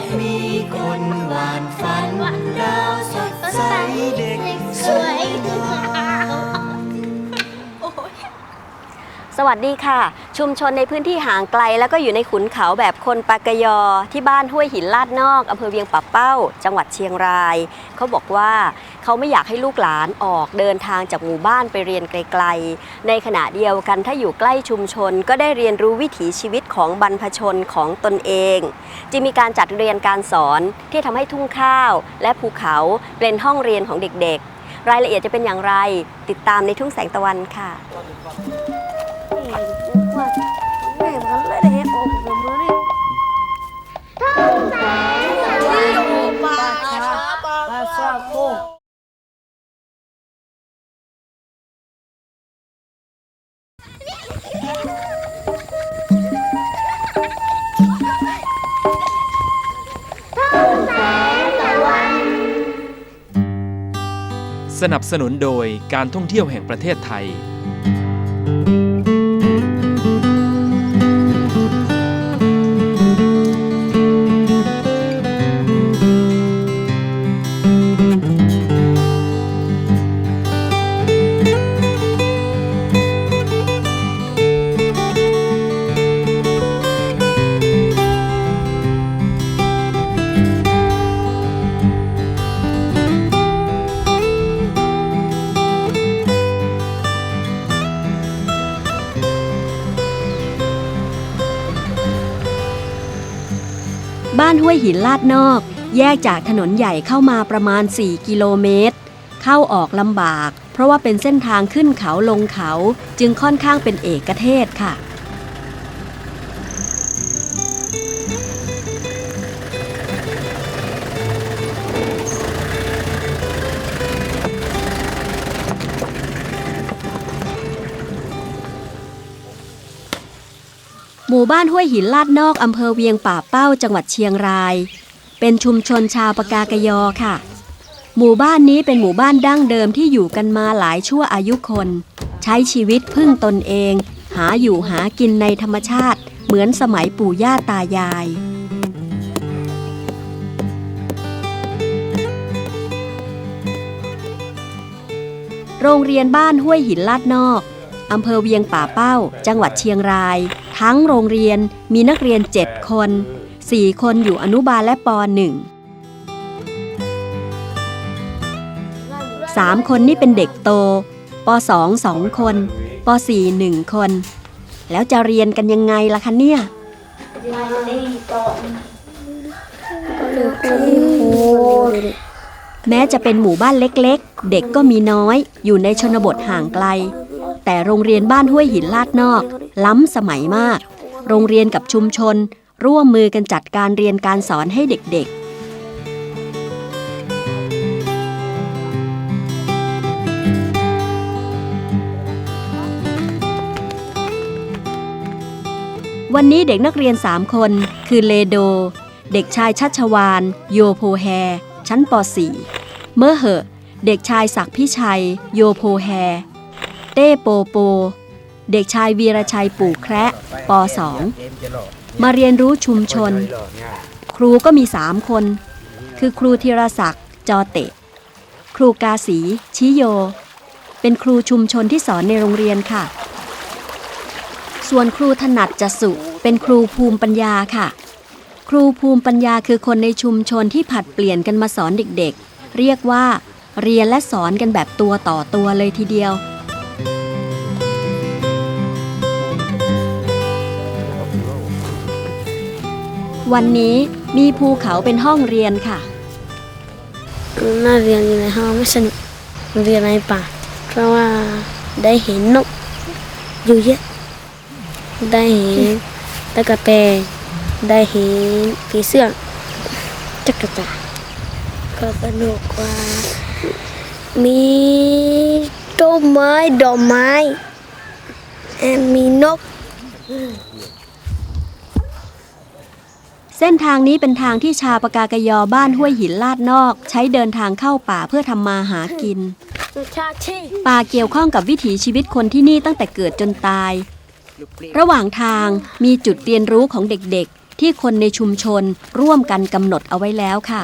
กมีคนหวานฝัน ดาวสดใสเด็กสวยงา สวัสดีค่ะ ชุมชนในพื้นที่ห่างไกล แล้วก็อยู่ในขุนเขาแบบคนปากยอ ที่บ้านห้วยหินลาดนอกอำเภอเวียงป่าเป้า จังหวัดเชียงราย เขาบอกว่าเขาไม่อยากให้ลูกหลานออกเดินทางจากหมู่บ้านไปเรียนไกลๆ ในขณะเดียวกันถ้าอยู่ใกล้ชุมชน ก็ได้เรียนรู้วิถีชีวิตของบรรพชนของตนเองจึงมีการจัดเรียนการสอนที่ทำให้ทุ่งข้าว และภูเขาเป็นห้องเรียนของเด็กๆ รายละเอียดจะเป็นอย่างไร ติดตามในทุ่งแสงตะวันค่ะ สนับสนุนโดยการท่องเที่ยวแห่งประเทศไทย หินลาดนอก แยกจากถนนใหญ่เข้ามาประมาณ 4 กิโลเมตร เข้าออกลำบาก เพราะว่าเป็นเส้นทางขึ้นเขาลงเขาจึงค่อนข้างเป็นเอกเทศค่ะ หมู่บ้านห้วยหินลาดนอกอำเภอเวียงป่าเป้าจังหวัดเชียงราย เป็นชุมชนชาวปากากยอค่ะ หมู่บ้านนี้เป็นหมู่บ้านดั้งเดิมที่อยู่กันมาหลายชั่วอายุคน ใช้ชีวิตพึ่งตนเอง หาอยู่หากินในธรรมชาติ เหมือนสมัยปู่ย่าตายายโรงเรียนบ้านห้วยหินลาดนอก อำเภอเวียงป่าเป้า จังหวัดเชียงราย ทั้งโรงเรียนมีนักเรียน 7 คน 4 คนอยู่อนุบาลและป .1 3 คนนี่เป็นเด็กโตป .2 2 คนป .4 1 คน แล้วจะเรียนกันยังไงล่ะคะเนี่ยแม้จะเป็นหมู่บ้านเล็กๆ เด็กก็มีน้อยอยู่ในชนบทห่างไกล แต่โรงเรียนบ้านห้วยหินลาดนอก ล้ำสมัยมาก โรงเรียนกับชุมชน ร่วมมือกันจัดการเรียนการสอนให้เด็กๆวันนี้เด็กนักเรียน 3 คน คือเลโด เด็กชายชัชวาน โยโพแฮ ชั้นป .4 เมื่อเหอะ เด็กชายศักดิ์พิชัย โยโพแฮ เต้โปโป เด็กชายวีรชัยปู่แคระป .2 มาเรียนรู้ชุมชน ครูก็มี3คน คือครูธีรศักดิ์จอเตะ ครูกาสีชิโย เป็นครูชุมชนที่สอนในโรงเรียนค่ะ ส่วนครูถนัดจสุเป็นครูภูมิปัญญาค่ะ ครูภูมิปัญญาคือคนในชุมชนที่ผัดเปลี่ยนกันมาสอนเด็กๆ เรียกว่า เรียนและสอนกันแบบตัวต่อตัวเลยทีเดียว วันนี้มีภูเขาเป็นห้องเรียนค่ะ น่าเรียนอยู่ในห้องไม่สนุกเรียนในป่า เพราะว่าได้เห็นนกอยู่เยอะ ได้เห็นตะกะแตนได้เห็นผีเสื้อจักรจันทร์ก็สนุกกว่า มีต้นไม้ดอกไม้แอนมีนก เส้นทางนี้เป็นทางที่ชาวปากากยอบ้านห้วยหินลาดนอก ใช้เดินทางเข้าป่าเพื่อทำมาหากินชาชีป่าเกี่ยวข้องกับวิถีชีวิตคนที่นี่ตั้งแต่เกิดจนตาย ระหว่างทางมีจุดเรียนรู้ของเด็กๆ ที่คนในชุมชนร่วมกันกำหนดเอาไว้แล้วค่ะ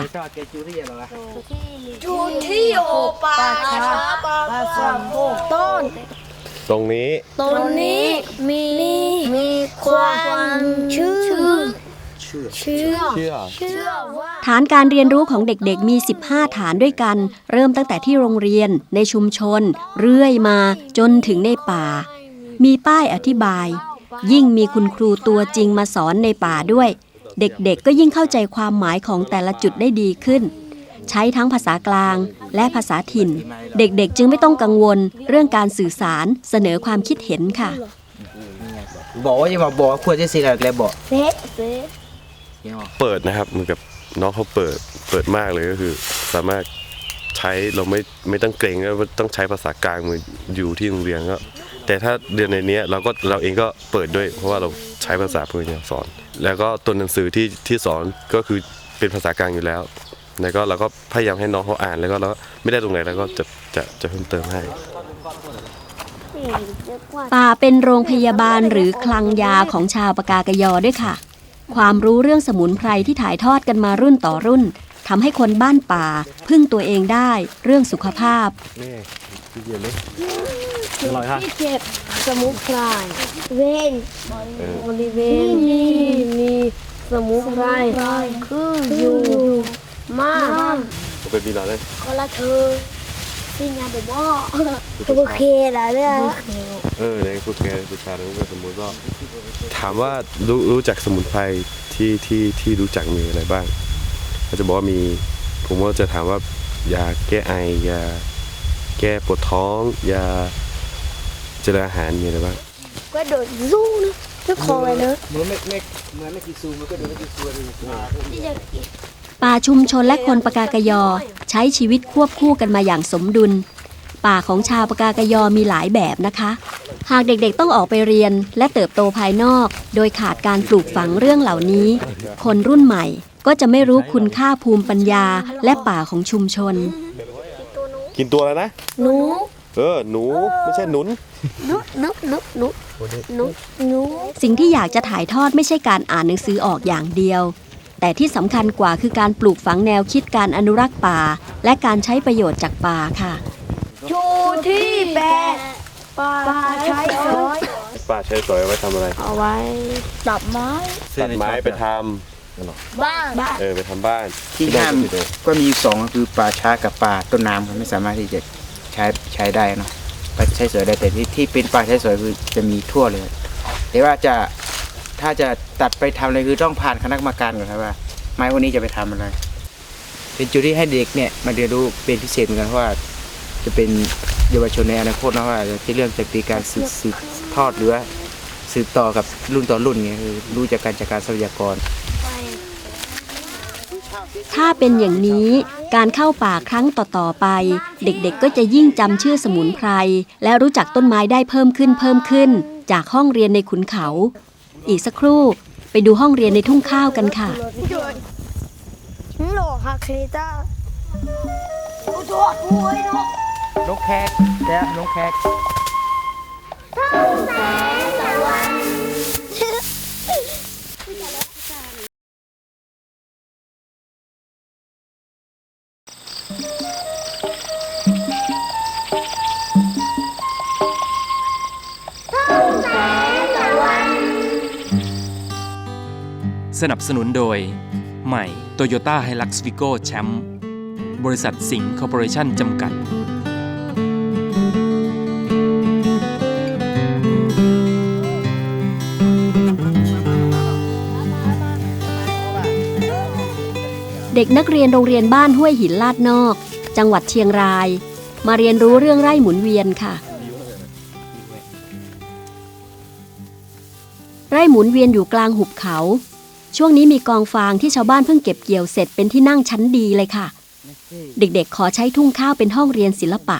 จูที่โอปาช้าปาสามโต้นตรงนี้ ตรงนี้มีมีความเชื่อเชื่อเชื่อเชื่อว่าฐานการเรียนรู้ของเด็กๆมี 15 ฐานด้วยกัน เริ่มตั้งแต่ที่โรงเรียนในชุมชน เรื่อยมาจนถึงในป่า มีป้ายอธิบาย ยิ่งมีคุณครูตัวจริงมาสอนในป่าด้วย เด็กๆก็ยิ่งเข้าใจความหมายของแต่ละจุดได้ดีขึ้น ใช้ทั้งภาษากลางและภาษาถิ่น เด็กๆ จึงไม่ต้องกังวลเรื่องการสื่อสารเสนอความคิดเห็นค่ะบอกว่าจะมาบอกว่าควรจะสิแล้วบอกเซ่ เซ่เปิดนะครับเหมือนกับน้องเขาเปิดเปิดมากเลยก็คือ สามารถใช้เราไม่ไม่ต้องเกรงว่าต้องใช้ภาษากลางเหมือนอยู่ที่โรงเรียนก็แต่ถ้าเรียนในเนี้ยเราก็เราเองก็เปิดด้วย เพราะว่าเราใช้ภาษาพื้นเมืองสอน แล้วก็ตัวหนังสือที่ที่สอนก็คือเป็นภาษากลางอยู่แล้วแล้วก็เราก็พยายามให้น้องเขาอ่านแล้วก็เราไม่ได้ตรงไหนเราก็จะจะจะเพิ่มเติมให้ป่าเป็นโรงพยาบาลหรือคลังยาของชาวปากากยอด้วยค่ะ ความรู้เรื่องสมุนไพรที่ถ่ายทอดกันมารุ่นต่อรุ่นทำให้คนบ้านป่า พึ่งตัวเองได้เรื่องสุขภาพที่เจ็บสมุนไพรเวนบริเวณนี้มีสมุนไพรคืออยู่มากเป็นปีหลังเลยคนละเธอ ที่งานบอกว่าโอเคแล้วเนี่ยเออในพวกแกผู้ชายแล้วก็สมมติว่าถามว่ารู้รู้จักสมุนไพรที่ที่ที่รู้จักมีอะไรบ้างเขาจะบอกว่ามี ผมว่าจะถามว่ายาแก้ไอยาแก้ปวดท้องยาเจริญอาหารมีอะไรบ้างก็โดดสู้นะไม่คอยนะมันไม่ไม่มันไม่กี่ซูมันก็ดูไม่กี่ซูเลยที่จะ ป่าชุมชนและคนปากากยอใช้ชีวิตควบคู่กันมาอย่างสมดุล ป่าของชาวปากากยอมีหลายแบบนะคะ หากเด็กๆต้องออกไปเรียนและเติบโตภายนอก โดยขาดการปลูกฝังเรื่องเหล่านี้ คนรุ่นใหม่ก็จะไม่รู้คุณค่าภูมิปัญญาและป่าของชุมชน กินตัวแล้วนะ หนูเออ หนูไม่ใช่หนุน หนูหนูหนูหนูหนูหนู สิ่งที่อยากจะถ่ายทอดไม่ใช่การอ่านหนังสือออกอย่างเดียว แต่ที่สำคัญกว่าคือการปลูกฝังแนวคิดการอนุรักษ์ป่า และการใช้ประโยชน์จากป่าค่ะ ชูที่แปดปลาใช้สอยป้าใช้สอยไว้ทำอะไรเอาไว้ตัดไม้ตัดไม้ไปทบ้านบ้านำเออไปทำบ้านที่ห้ามก็มีอยู่สองก็คือปลาช้ากับปลาต้นน้ำครับไม่สามารถที่จะใช้ใช้ได้เนาะปลาใช้สวยได้แต่ที่ที่เป็นปลาใช้สวยคือจะมีทั่วเลยแต่ว่าจะ ถ้าจะตัดไปทำอะไรคือต้องผ่านคณะกรรมการก่อนครับว่า ไม้พวกนี้จะไปทำอะไร เป็นจุดที่ให้เด็กเนี่ยมาเรียนรู้เป็นพิเศษเหมือนกันเพราะว่า จะเป็นเยาวชนในอนาคตนะว่าที่เรื่องจะมีการสืบสืบทอดหรือว่าสืบต่อกับรุ่นต่อรุ่นไงคือรู้จากการจัดการทรัพยากร ถ้าเป็นอย่างนี้การเข้าป่าครั้งต่อๆไป เด็กๆก็จะยิ่งจำชื่อสมุนไพร และรู้จักต้นไม้ได้เพิ่มขึ้นเพิ่มขึ้น จากห้องเรียนในขุนเขา อีกสักครู่ ไปดูห้องเรียนในทุ่งข้าวกันค่ะนกแขกแจ๊นกแขกสนั สนับสนุนโดย ใหม่ Toyota Hilux Vigo แชมป์บริษัทสิงห์คอร์ปอเรชั่นจำกัด เด็กนักเรียนโรงเรียนบ้านห้วยหินลาดนอก จังหวัดเชียงราย มาเรียนรู้เรื่องไร่หมุนเวียนค่ะ ไร่หมุนเวียนอยู่กลางหุบเขา ช่วงนี้มีกองฟางที่ชาวบ้านเพิ่งเก็บเกี่ยวเสร็จเป็นที่นั่งชั้นดีเลยค่ะ เด็กๆ ขอใช้ทุ่งข้าวเป็นห้องเรียนศิลปะ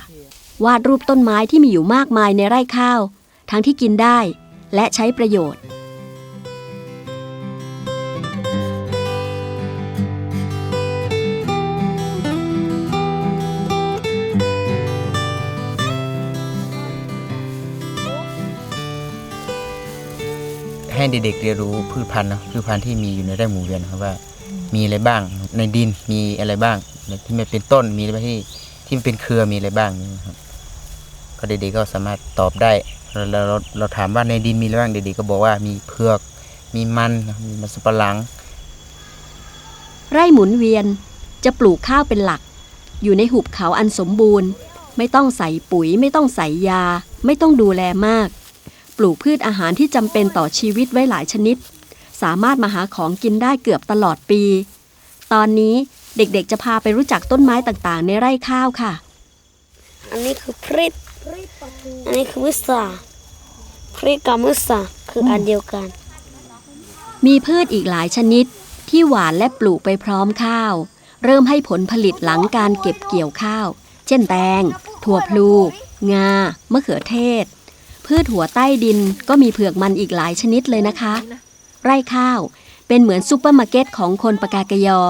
วาดรูปต้นไม้ที่มีอยู่มากมายในไร่ข้าว ทั้งที่กินได้ และใช้ประโยชน์ ให้เด็กๆเรียนรู้พืชพันธุ์เนอะพืชพันธุ์ที่มีอยู่ในไร่หมู่เวียนนะครับว่า มีอะไรบ้างในดินมีอะไรบ้างที่มันเป็นต้นมีอะไรบ้างที่ที่มันเป็นเครือมีอะไรบ้างนะครับก็เด็กๆก็สามารถตอบได้เราเราเราเราถามว่าในดินมีอะไรบ้างเด็กๆก็บอกว่ามีเผือก มีมันมีมันสับปะหลัง ไร่หมุนเวียนจะปลูกข้าวเป็นหลัก อยู่ในหุบเขาอันสมบูรณ์ ไม่ต้องใส่ปุ๋ย ไม่ต้องใส่ยา ไม่ต้องดูแลมาก ปลูกพืชอาหารที่จำเป็นต่อชีวิตไว้หลายชนิด สามารถมาหาของกินได้เกือบตลอดปี ตอนนี้เด็กๆจะพาไปรู้จักต้นไม้ต่างๆ ในไร่ข้าวค่ะ อันนี้คือพริกอันนี้คือมุสาพริกกับมุสาคืออันเดียวกัน มีพืชอีกหลายชนิดที่หวานและปลูกไปพร้อมข้าว เริ่มให้ผลผลิตหลังการเก็บเกี่ยวข้าว เช่นแตง ถั่วพลู งามะเขือเทศ พืชหัวใต้ดินก็มีเผือกมันอีกหลายชนิดเลยนะคะ ไร่ข้าวเป็นเหมือนซูเปอร์มาร์เก็ตของคนปากากยอ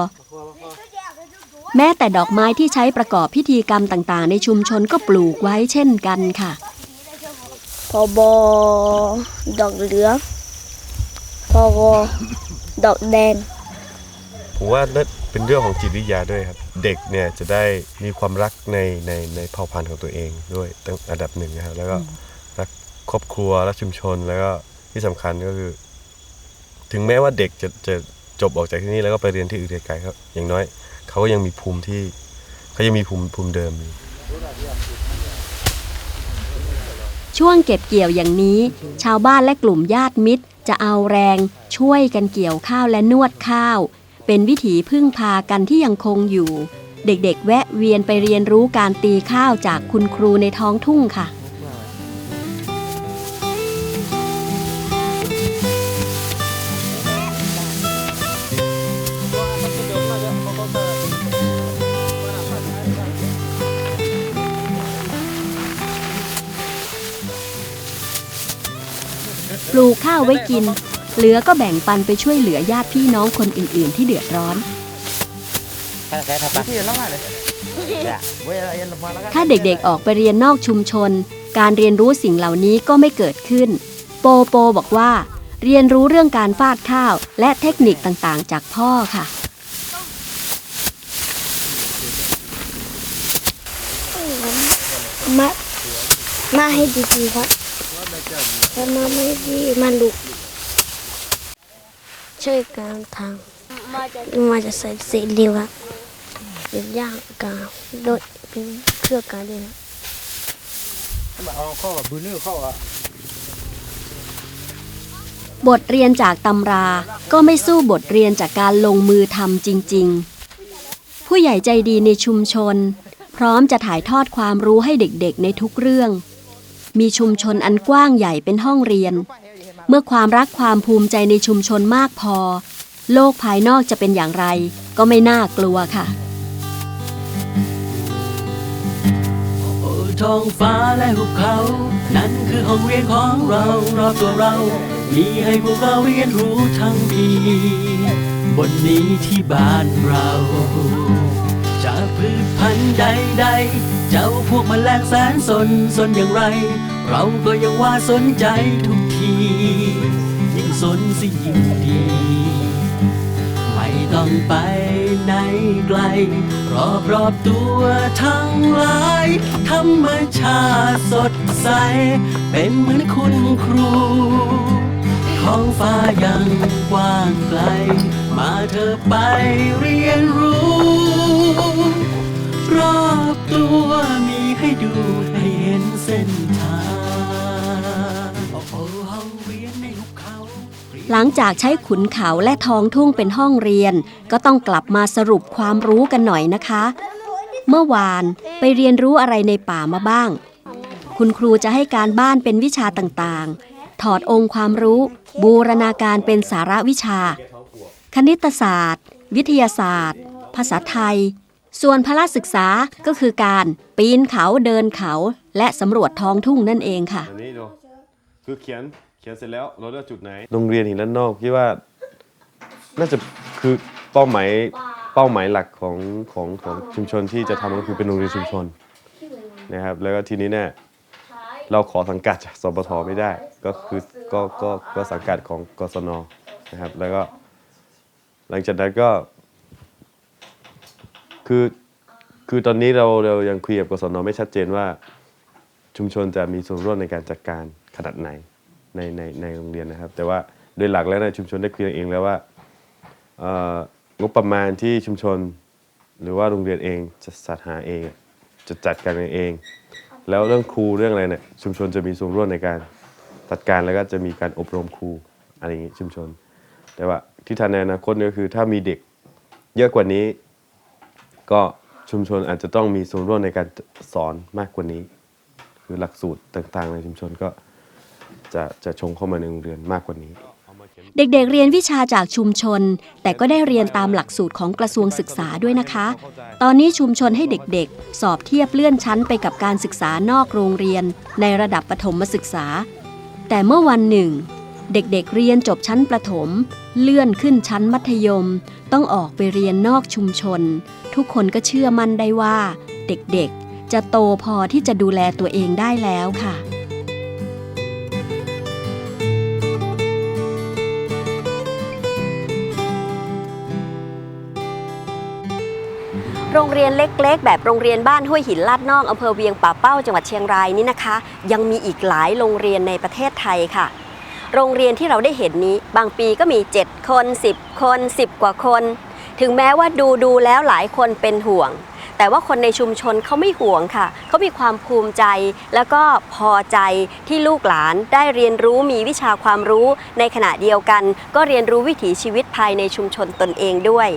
แม้แต่ดอกไม้ที่ใช้ประกอบพิธีกรรมต่างๆ ในชุมชนก็ปลูกไว้เช่นกันค่ะพอบอดอกเหลืองพอบอดอกแดงผมว่านั่นเป็นเรื่องของจิตวิทยาด้วยครับ เด็กเนี่ยจะได้มีความรักในในในเผ่าพันธุ์ของตัวเองด้วยตั้งอันดับหนึ่งนะครับแล้วก็รัก ครอบครัวรักชุมชนแล้วก็ที่สำคัญก็คือ ถึงแม้ว่าเด็กจะจะจบออกจากที่นี่แล้วก็ไปเรียนที่อื่นไกลๆครับ อย่างน้อยเขาก็ยังมีภูมิที่เขายังมีภูมิภูมิเดิมอยู่ช่วงเก็บเกี่ยวอย่างนี้ ชาวบ้านและกลุ่มญาติมิตร จะเอาแรงช่วยกันเกี่ยวข้าวและนวดข้าว เป็นวิถีพึ่งพากันที่ยังคงอยู่ เด็กๆ แวะเวียนไปเรียนรู้การตีข้าวจากคุณครูในท้องทุ่งค่ะาวไว้กิน เหลือก็แบ่งปันไปช่วยเหลือญาติพี่น้องคนอื่น ๆ ที่เดือดร้อน ถ้าเด็กๆออกไปเรียนนอกชุมชน การเรียนรู้สิ่งเหล่านี้ก็ไม่เกิดขึ้น โปโปบอกว่า เรียนรู้เรื่องการฟาดข้าว และเทคนิคต่างๆ จากพ่อค่ะมามาให้ดีๆครับ ถ้ามาไม่ดีมาลุกช่วยกันทำมาจะใส่เศษเดียวครับเป็นย่างกาวโดยเป็นเครื่องกันด้วยนะบทเรียนจากตำราก็ไม่สู้บทเรียนจากการลงมือทำจริง ๆ ผู้ใหญ่ใจดีในชุมชน พร้อมจะถ่ายทอดความรู้ให้เด็กๆในทุกเรื่อง มีชุมชนอันกว้างใหญ่เป็นห้องเรียน เมื่อความรักความภูมิใจในชุมชนมากพอ โลกภายนอกจะเป็นอย่างไร ก็ไม่น่ากลัวค่ะท้องฟ้าและหุบเขา นั่นคือห้องเรียนของเรารอบตัวเรา มีให้พวกเราเรียนรู้ทั้งปีบนนี้ที่บ้านเรา จากพืชพันธุ์ใดๆ เจ้าพวกมแมลงแสนสนสนอย่างไร เราก็ยังว่าสนใจทุกที ยิ่งสนสิยิ่งดี ไม่ต้องไปไหนไกล รอบรอบๆตัวทั้งหลาย ธรรมชาติสดใส เป็นเหมือนคุณครูท้องฟ้ายังกว้างไกล มาเธอไปเรียนรู้ รอบตัวมีให้ดูให้เห็นเส้นทางหลังจากใช้ขุนเขาและทองทุ่งเป็นห้องเรียน ก็ต้องกลับมาสรุปความรู้กันหน่อยนะคะ เมื่อวานไปเรียนรู้อะไรในป่ามาบ้าง คุณครูจะให้การบ้านเป็นวิชาต่างๆ ถอดองค์ความรู้ บูรณาการเป็นสาระวิชา คณิตศาสตร์ วิทยาศาสตร์ ภาษาไทย ส่วนพละศึกษาก็คือการปีนเขาเดินเขาและสำรวจท้องทุ่งนั่นเองค่ะ อันนี้ดูคือเขียนเขียนเสร็จแล้วเราเลือกจุดไหน โรงเรียนหินด้านนอกคิดว่าน่าจะคือเป้าหมายเป้าหมายหลักของของของชุมชนที่จะทำก็คือเป็นโรงเรียนชุมชนนะครับ แล้วก็ทีนี้เนี่ยเราขอสังกัดจากสปทไม่ได้ ก็คือก็ก็ก็สังกัดของกศนนะครับ แล้วก็หลังจากนั้นก็ คือคือตอนนี้เราเรายังคุยกับกศนไม่ชัดเจนว่า ชุมชนจะมีส่วนร่วมในการจัดการขนาดไหนในในในโรงเรียนนะครับ แต่ว่าโดยหลักแล้วในชุมชนได้คุยกันเองแล้วว่าเอ่องบประมาณที่ชุมชน หรือว่าโรงเรียนเองจะจัดหาเองจะจัดการเอง แล้วเรื่องครูเรื่องอะไรเนี่ยชุมชนจะมีส่วนร่วมในการจัดการแล้วก็จะมีการอบรมครูอะไรอย่างนี้ชุมชน แต่ว่าที่ทันในอนาคตเนี่ยก็คือถ้ามีเด็กเยอะกว่านี้ ก็ชุมชนอาจจะต้องมีส่วนร่วมในการสอนมากกว่านี้ คือหลักสูตรต่างๆ ในชุมชนก็จะจะชงเข้ามาในโรงเรียนมากกว่านี้ เด็กๆเรียนวิชาจากชุมชน แต่ก็ได้เรียนตามหลักสูตรของกระทรวงศึกษาด้วยนะคะ ตอนนี้ชุมชนให้เด็กๆ สอบเทียบเลื่อนชั้นไปกับการศึกษานอกโรงเรียน ในระดับประถมศึกษา แต่เมื่อวันหนึ่ง เด็กๆเรียนจบชั้นประถม เลื่อนขึ้นชั้นมัธยม ต้องออกไปเรียนนอกชุมชน ทุกคนก็เชื่อมั่นได้ว่า เด็กๆ จะโตพอที่จะดูแลตัวเองได้แล้วค่ะ โรงเรียนเล็กๆ แบบโรงเรียนบ้านห้วยหินลาดนอกอำเภอเวียงป่าเป้าจังหวัดเชียงรายนี่นะคะ ยังมีอีกหลายโรงเรียนในประเทศไทยค่ะ โรงเรียนที่เราได้เห็นนี้ บางปีก็มี 7 คน 10 คน 10 กว่าคน ถึงแม้ว่าดูดูแล้วหลายคนเป็นห่วง แต่ว่าคนในชุมชนเขาไม่ห่วงค่ะ เขามีความภูมิใจแล้วก็พอใจที่ลูกหลานได้เรียนรู้มีวิชาความรู้ในขณะเดียวกัน ก็เรียนรู้วิถีชีวิตภายในชุมชนตนเองด้วย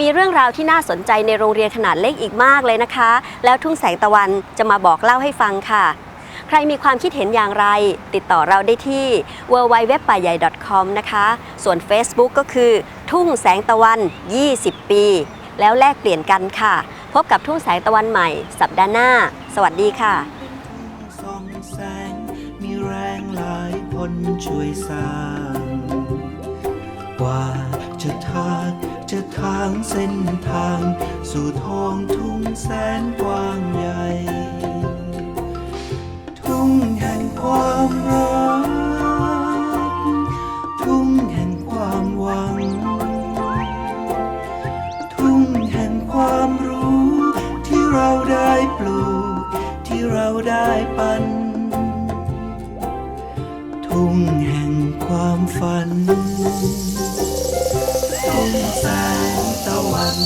มีเรื่องราวที่น่าสนใจในโรงเรียนขนาดเล็กอีกมากเลยนะคะ แล้วทุ่งแสงตะวันจะมาบอกเล่าให้ฟังค่ะ ใครมีความคิดเห็นอย่างไร ติดต่อเราได้ที่ w w w p a y a i .com นะคะ ส่วน Facebook ก็คือ ทุ่งแสงตะวัน 20 ปี แล้วแลกเปลี่ยนกันค่ะ พบกับทุ่งแสงตะวันใหม่ สัปดาห์หน้า สวัสดีค่ะส่องแสงมีแรงหลายคนช่วยสร้างกว่าจะทากจะทางเส้นทาง สู่ท้องทุ่งแสนกว้างใหญ่ ความรัก ทุ่งแห่งความหวัง ทุ่งแห่งความรู้ ที่เราได้ปลูก ที่เราได้ปัน ทุ่งแห่งความฝัน ทุ่งแสงตะวัน